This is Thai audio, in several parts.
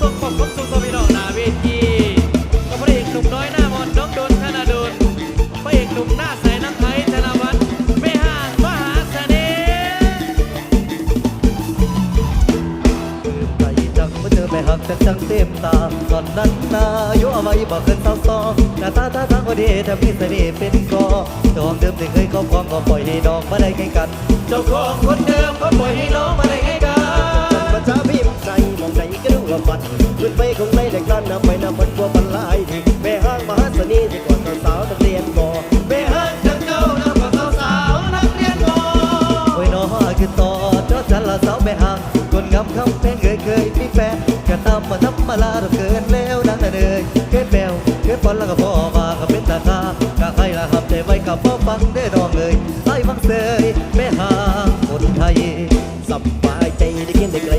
ส่งขอบคุณสุขสวีดอกนาเวทีกับพระเอกหนุ่มน้อยหน้ามนน้องโดนธนาดลพระเอกหนุ่มหน้าใสน้ำไทยธนวัฒน์ไม่ห่างมหาเสน่ห์ใจจังเมื่อเจอแม่หักจังจังเต็มตาตอนนั้นนาอยู่เอาไว้บอกเกินเศร้าซอหน้าตาตาทางก็ดีแต่มีเสน่ห์เป็นกอดองเดิมที่เคยครอบครองก็ปล่อยให้ดอกมาได้ไงกัน เจ้าของคนเดิมก็ปล่อยให้น้องมาได้ไงกัน ก็ดูว่ามันขึ้นไปคงไม่ได้กลั้นนำไปนำมันกลัวมันลายแม่ห้างมหาเสน่ห์ที่กว่าสาวนักเรียนบ่ไปหาจังเจ้าน้ำกับสาวนักเรียนมอโอ้ยน้อคือต่อเจ้าจันละสาวแม่ห้างคนงามคำเพลงเคยเคยมีแฟนก็ตามมาทำมาลาเราเกินแล้วนังน่ะเลยเกินแมวเกินบอลแล้วก็พ่อมาก็เป็นตาคากะใครละครับใจไว้กับพ่อฟังได้ดองเลยไอ้ฟังเสยแม่ห้างคนไทยสบายใจได้กินได้ไกล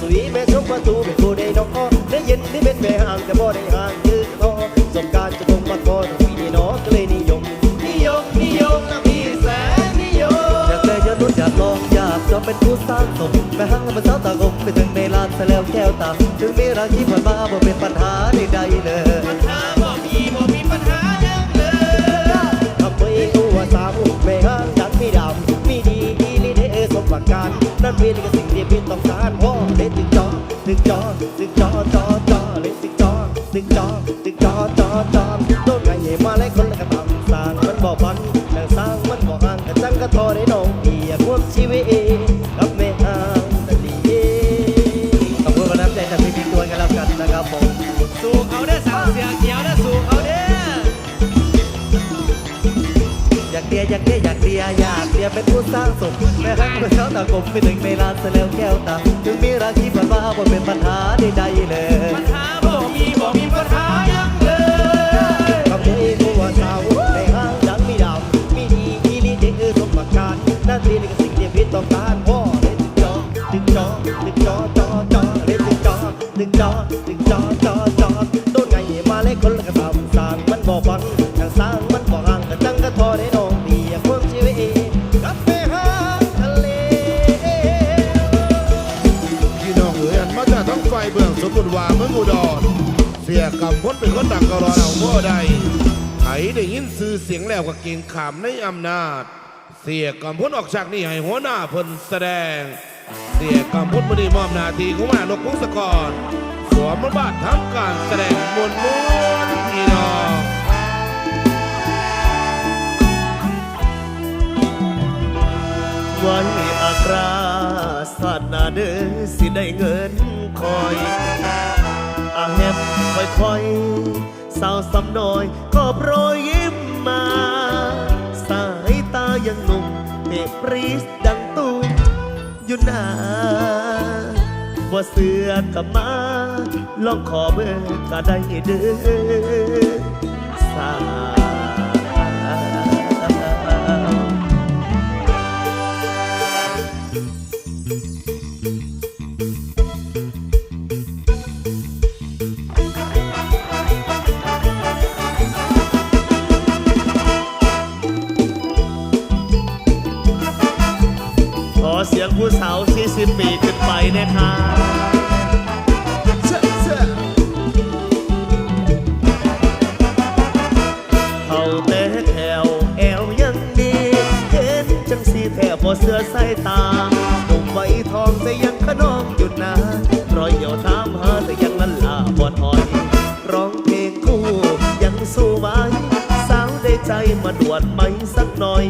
สวยๆแม่ชมประตูไม่พูดได้นอกได้ยินนี่เป็นแม่ห่างแต่บ่ได้ห่างยืดคอสมการจะคงมาพอทุกปีนี่เนาะก็เลยนิยม นิยมนิยมนะพี่แสนนิยมอยากได้อยากลุ้นอยากลองอยากจะเป็นผู้สร้างสมแม่ห้างเป็นสาวตากลมไปถึงในลานซะแล้วแก้วตาถึงมีรักที่ผ่านมาบ่เป็นปัญหาใดๆเลยปัญหาบ่มีบ่มีปัญหาหยังเลยทำไมตัวสาวแม่ห่างดันมีดำมีดีอีลิเดสมประการนั่นเป็นก็สิ่ง ที่ต้องการพ่อเล่นถึงจอถึงจอถึงจอจอจอเล่นถึงจอถึงจอถึงจอจอจอโดนไงมาแล้วคนละกระทำสร้างมันบ่พันแต่สร้างมันบ่ห่างกันจังก็ทอได้น้องอีอยากควบชีวิตกับแม่ห่างแต่ดีขอบคุณมาน้ำใจจากพี่พี่ตัวกันแล้วกันนะครับผม สู่เขาเด้สาวเสียเขียวเด้สู่เขาเด้ากเดียอยากเดียอยากเดียอยากเดียเป็นผู้สร้างสมแม่ห้างเป็นสาวตากลมไปถึงในลานซะแล้วแก้วตาถึงมีรักที่ผ่านมาบ่เป็นปัญหาใดๆเลยปัญหาบ่มีบ่มีปัญหาหยังเลยกับมือตัวสาวในห้างดังมีดำมีดีอีลิเดคือสมประการนั่นเป็นก็สิ่งที่พี่ต้องการพ่อเล่นถึงจอถึงจอถึงจอจอจอเล่นถึงจอถึงจอถึงจอจอจอโดนไงมาเล่คนละกระทำสร้างมันบ่ฟัง มืองอุดรเสียกำพ้นเป็นคนดังกรอนเอาเมื่อใดไผได้ยินซื้อเสียงแล้วก็เก่งขามในอำนาจ เสียกำพ้นออกจากนี่ให้หัวหน้าเพิ่นแสดง เสียกำพ้นมือนี้มอบหนาทีของมานกพงศกรสวมบทบาททั้งการแสดงมวลมวลพี่น้องไว้อัตราสาดหนาเด้อสิได้เงินคอย แฮบค่อยๆสาวสำน้อยก็โปรยยิ้มมา สายตายังหนุ่มเตะปรีสดังตุ้มอยู่หน้าว่าเสือกับมาลองขอเบอร์ก็ได้เด้อสาว ผู้สาว40ปีขึ้นไปนะครับเขาแต่แถวแอวยังดีเห็นจังสีแถบบ่เสื้อสายตาหนุ่มไว้ทองแต่ยังขนองอยู่นะรอยเหี่ยวถามหาแต่ยังลันลาบ่ถอย ร้องเพลงคู่ยังสู้ไหวสาวได้ใจมาดวนไหมสักหน่อย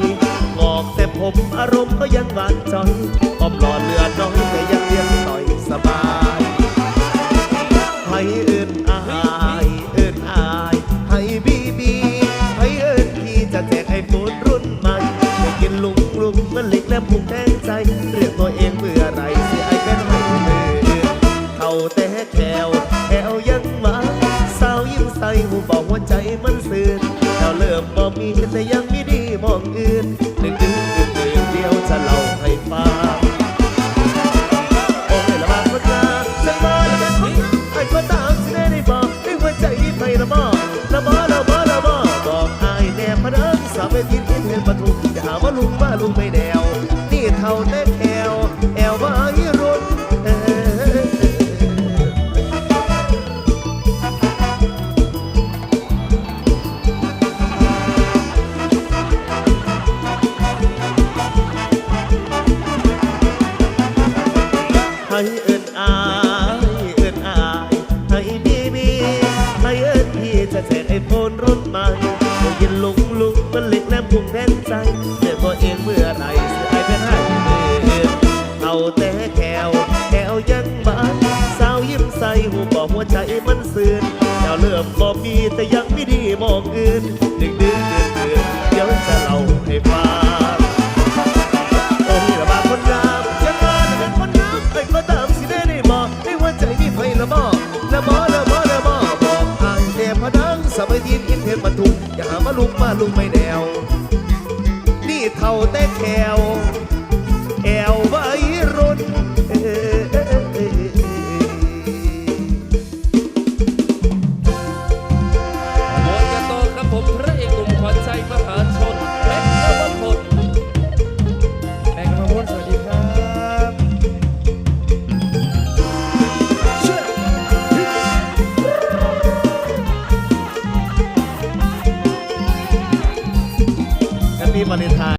อารมณ์ก็ยังหวานจอยอ้อมหลอดเลือดน้อยแต่ยังเรียงต่อยสบายให้เอื่นอายเอื่นอายให้บีบีให้เอื่นพี่จะแจกไอโฟนรุ่นใหม่ให้กินลุงลุงมันเล็กและพุงแทงใจ เรียกตัวเองเมื่อไรสิไอเป็นให้มือเขาแต่แถวแถวยังมาสาวยิ้มใส่หูบอกหัวใจมันสื่นแล้วเริ่มบ่มีแต่ยัง มันเล็กแหลมพุงแทนใจเดี๋ยวตัวเองเมื่อไรเสียไอเป็นให้เอินเอาแต่แขวแขวยังบานสาวยิ้มใส่หูบอกหัวใจมันสื่นแถวเริ่มบอกมีแต่ยังไม่ดีมองอื่นดึกดื่นเดือนเดือนเดี๋ยวจะเล่าให้ฟังโอ้ยระบาดคนงามยังมาเป็นคนงามใครก็ตามสิได้ได้บอกให้หัวใจมีไฟละบอละบอละบอละบอบอกอ่ายแต่พดังสมัยทีอินเทนมาทุกอย่าหามาลุกมาลุกไม่แนว เขาแต่แขว